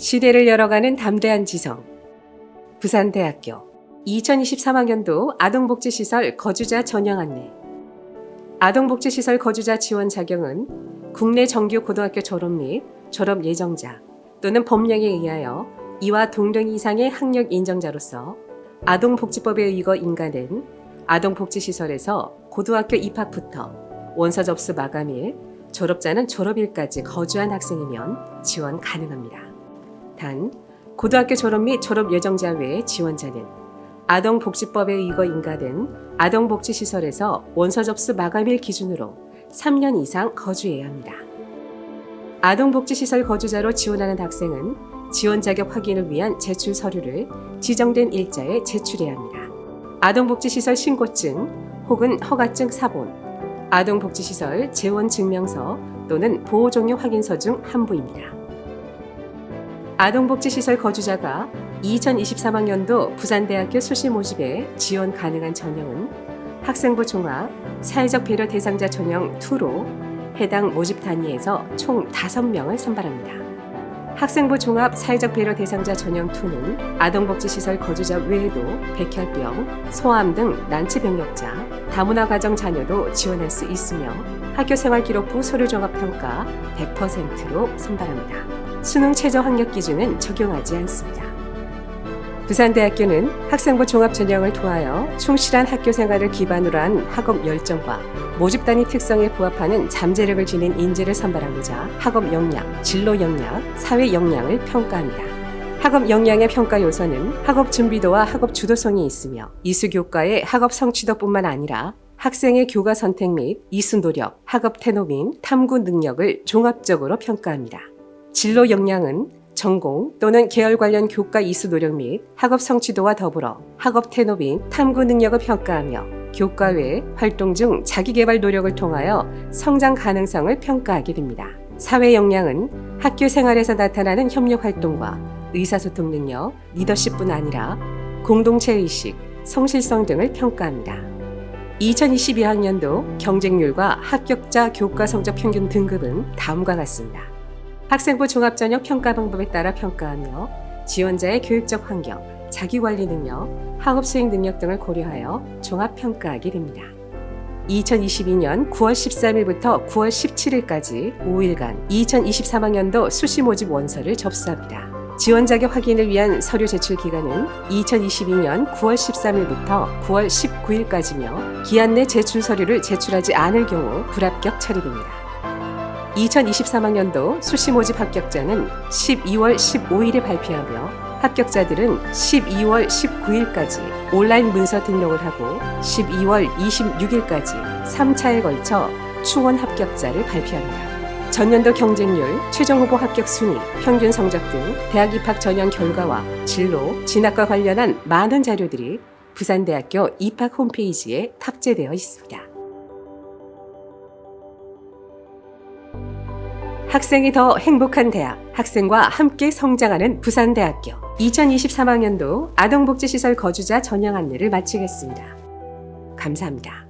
시대를 열어가는 담대한 지성. 부산대학교 2023학년도 아동복지시설 거주자 전형 안내. 아동복지시설 거주자 지원 자격은 국내 정규 고등학교 졸업 및 졸업 예정자 또는 법령에 의하여 이와 동등 이상의 학력 인정자로서 아동복지법에 의거 인가된 아동복지시설에서 고등학교 입학부터 원서 접수 마감일, 졸업자는 졸업일까지 거주한 학생이면 지원 가능합니다. 단, 고등학교 졸업 및 졸업 예정자 외의 지원자는 아동복지법에 의거 인가된 아동복지시설에서 원서 접수 마감일 기준으로 3년 이상 거주해야 합니다. 아동복지시설 거주자로 지원하는 학생은 지원 자격 확인을 위한 제출 서류를 지정된 일자에 제출해야 합니다. 아동복지시설 신고증 혹은 허가증 사본, 아동복지시설 재원 증명서 또는 보호 종료 확인서 중 한 부입니다. 아동복지시설 거주자가 2023학년도 부산대학교 수시 모집에 지원 가능한 전형은 학생부 종합 사회적 배려 대상자 전형 2로 해당 모집 단위에서 총 5명을 선발합니다. 학생부 종합 사회적 배려 대상자 전형 2는 아동복지시설 거주자 외에도 백혈병, 소아암 등 난치병력자, 다문화 가정 자녀도 지원할 수 있으며 학교생활기록부 서류종합평가 100%로 선발합니다. 수능 최저 학력 기준은 적용하지 않습니다. 부산대학교는 학생부 종합 전형을 통하여 충실한 학교 생활을 기반으로 한 학업 열정과 모집 단위 특성에 부합하는 잠재력을 지닌 인재를 선발하고자 학업 역량, 진로 역량, 사회 역량을 평가합니다. 학업 역량의 평가 요소는 학업 준비도와 학업 주도성이 있으며 이수 교과의 학업 성취도뿐만 아니라 학생의 교과 선택 및 이수 노력, 학업 태도 및 탐구 능력을 종합적으로 평가합니다. 진로 역량은 전공 또는 계열 관련 교과 이수 노력 및 학업 성취도와 더불어 학업 태도 및 탐구 능력을 평가하며 교과 외 활동 중 자기 개발 노력을 통하여 성장 가능성을 평가하게 됩니다. 사회 역량은 학교 생활에서 나타나는 협력 활동과 의사소통 능력, 리더십뿐 아니라 공동체 의식, 성실성 등을 평가합니다. 2022학년도 경쟁률과 합격자 교과 성적 평균 등급은 다음과 같습니다. 학생부 종합전형 평가 방법에 따라 평가하며 지원자의 교육적 환경, 자기관리 능력, 학업 수행 능력 등을 고려하여 종합 평가하게 됩니다. 2022년 9월 13일부터 9월 17일까지 5일간 2023학년도 수시 모집 원서를 접수합니다. 지원 자격 확인을 위한 서류 제출 기간은 2022년 9월 13일부터 9월 19일까지며 기한 내 제출 서류를 제출하지 않을 경우 불합격 처리됩니다. 2023학년도 수시 모집 합격자는 12월 15일에 발표하며 합격자들은 12월 19일까지 온라인 문서 등록을 하고 12월 26일까지 3차에 걸쳐 추원 합격자를 발표합니다. 전년도 경쟁률, 최종 후보 합격 순위, 평균 성적 등 대학 입학 전형 결과와 진로, 진학과 관련한 많은 자료들이 부산대학교 입학 홈페이지에 탑재되어 있습니다. 학생이 더 행복한 대학, 학생과 함께 성장하는 부산대학교. 2023학년도 아동복지시설 거주자 전형 안내를 마치겠습니다. 감사합니다.